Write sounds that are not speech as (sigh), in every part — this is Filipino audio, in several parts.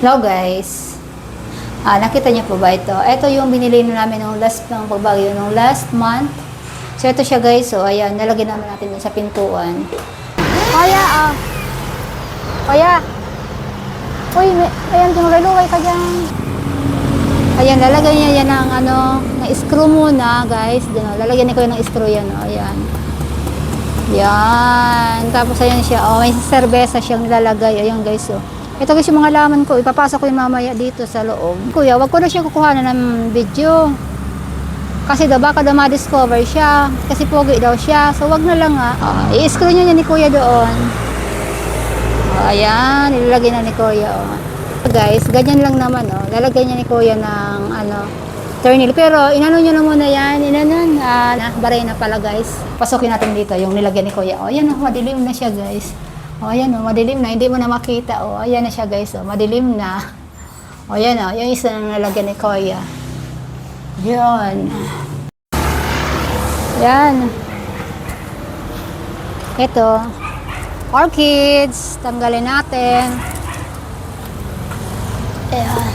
Hello guys. Ah, nakita niyo po ba ito? Ito yung binili namin nung last ng pagbagyo nung last month. So ito siya guys. So ayan, nalagyan namin natin dun sa pintuan. Kaya ah. Kaya. Uy, may, ayan, tumulay ka dyan. Ayan, lalagyan niya yan ng ano, ng screw muna, guys. Dyan, oh, lalagyan ni ko ng screw yan, oh, ayan. Yan. Tapos ayan siya, oh, may serbesa siyang nilalagay. Ayan, guys, oh. Ito guys yung mga laman ko, ipapasok ko yung mamaya dito sa loob. Kuya, wag ko na siya kukuha ng video. Kasi daw baka daw ma-discover siya. Kasi pogi daw siya. So wag na lang nga. Ah, i-screw niya ni kuya doon. Oh, ayan, nilalagay na ni kuya. Oh. Guys, ganyan lang naman. Oh. Lalagay niya ni kuya ng ano, turnil. Pero inano niya na muna yan. Inanon. Ah, na, baray na pala guys. Pasukin natin dito yung nilagyan ni kuya. Oh, ayan oh, madilim na siya guys. Oh, ayan oh, madilim na. Hindi mo na makita. Oh, ayan na siya guys. Oh, madilim na. Oh, ayan oh, yung isa na nilagyan ni kuya. Yan. Yan. Ito. Orchids. Tanggalin natin. Ayan.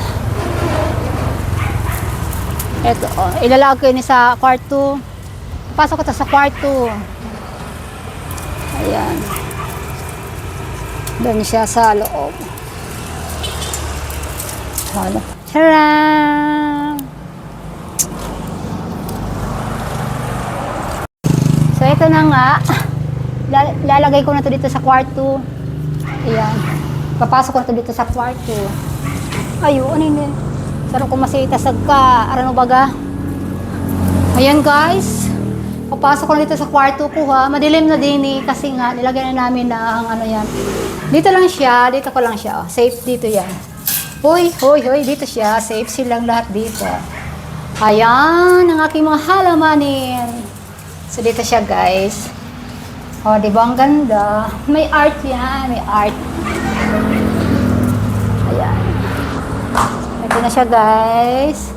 Ito, oh, ilalagay ni sa kwarto. Pasok ito sa kwarto. Ayan. Doon siya sa loob. Ano? Tcharam! So, ito na nga. Lal- Lalagay ko na to dito sa kwarto. Ayan. Papasok ko na to dito sa kwarto. Ayo, ano yun? Sarang ko masita sagka. Arano baga? Ayan guys. Papasok ko na dito sa kwarto ko ha. Madilim na din eh. Kasi nga, nilagay na namin ng ano yan. Dito lang siya. Dito ko lang siya. Oh. Safe dito yan. Hoy, hoy, hoy. Dito siya. Safe silang lahat dito. Ayan, ang aking mga halamanin. So, dito siya, guys. O, di ba ang ganda? May art yan, may art. Ayan. Ito na siya, guys.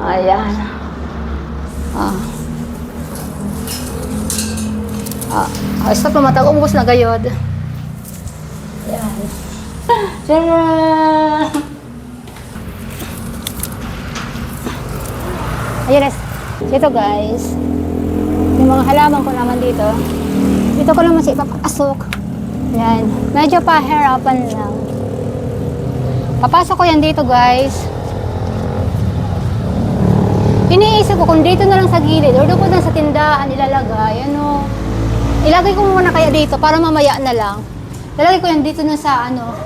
Ayan. Ah. Ah, ah stop lumatag. Umubos na gayod. Ayan. (laughs) Tara! Ayan, guys. Ito, guys. Yung mga halaman ko naman dito. Dito ko naman siya ipapasok. Yan. Medyo pahirapan lang. Papasok ko yan dito, guys. Iniisip ko kung dito na lang sa gilid or doon ko na sa tindahan ilalagay. Ano, ilagay ko muna kaya dito para mamaya na lang. Ilalagay ko yan dito na sa ano.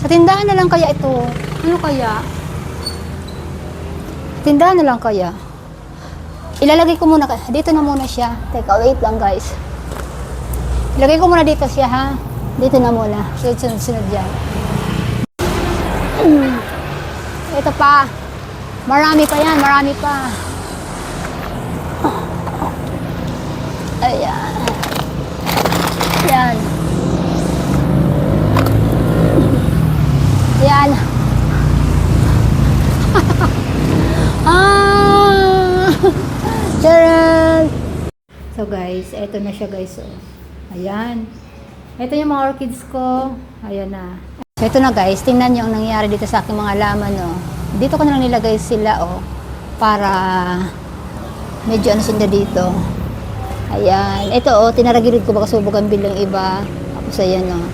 Sa tindahan na lang kaya ito. Ano kaya? Tindahan na lang kaya. Ilalagay ko muna, ka- dito na muna siya. Teka, wait lang guys. Ilagay ko muna dito siya ha. Dito na muna. Sunod, sunod, sunod yan. (clears throat) Ito pa. Marami pa yan, marami pa. Ayan. Yan. Yan. (laughs) ah! Charan! So guys, eto na siya guys. Oh. Ayan. Ito yung mga orchids ko. Ayan na. So ito na guys, tingnan niyo ang nangyari dito sa aking mga laman. Oh. Dito ko na lang nilagay sila oh. Para medyo ano sila dito. Ayan. Ito oh, tinaragilid ko baka subog ang bilang iba. Tapos ayan oh.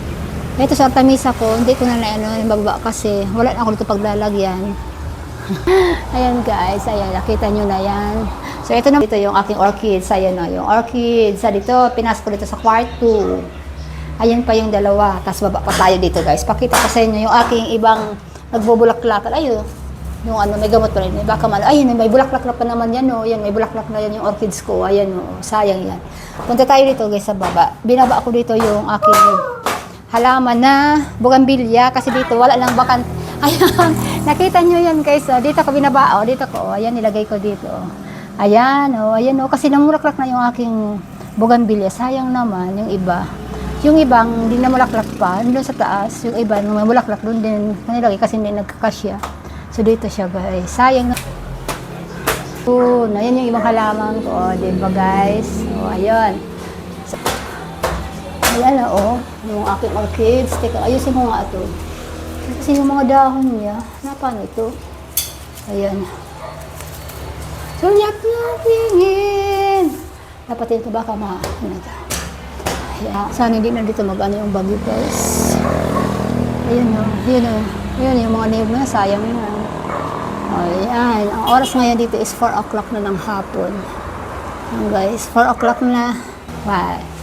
Ito sa tamisa ko, hindi ko na na ano, bababa kasi wala na ako dito paglalagyan. (laughs) ayan guys, ayan, nakita nyo na yan. So ito na, ito yung aking orchids, ayan na, yung orchids. Sa dito, pinasok ko dito sa kwarto. Ayan pa yung dalawa, tapos baba pa tayo dito guys. Pakita ko sa inyo yung aking ibang nagbubulaklakan. Ayun, yung ano, may gamot pa rin. Baka mal, ayun, may bulaklak na pa naman yan, oh. Yan, may bulaklak na yan yung orchids ko. Ayan, oh, sayang yan. Punta tayo dito guys sa baba. Binaba ko dito yung aking halaman na bugambilya kasi dito wala lang bakan. (laughs) Ayan, nakita nyo yan guys. Oh. Dito ko binaba, oh. Dito ko, oh. Ayan, nilagay ko dito. Oh. Ayan, oh. Ayan, oh. Kasi namulaklak na yung aking bugambilya. Sayang naman yung iba. Yung ibang, hindi na mulaklak pa. Doon sa taas, yung iba, nung mulaklak, doon din nilagay kasi hindi nagkakasya. So, dito siya guys. Sayang na. Oh, ayan yung ibang halaman ko. Oh, di ba guys? Oh, ayun. Ayan na, oh. Yung aking orchids. Teka, ayusin ko nga ito. Kasi yung mga dahon niya, na paano ito? Ayan. Sulyap na tingin. Dapat ito baka ma... Ano? Ayan. Sana hindi na dito mag-ano yung bagyo guys. Ayun o. Yun o. Yun yung mga neighbor na sayang na. Ayan. Ang oras ngayon dito is 4 o'clock na ng hapon. Ayan guys. 4 o'clock na. Bye.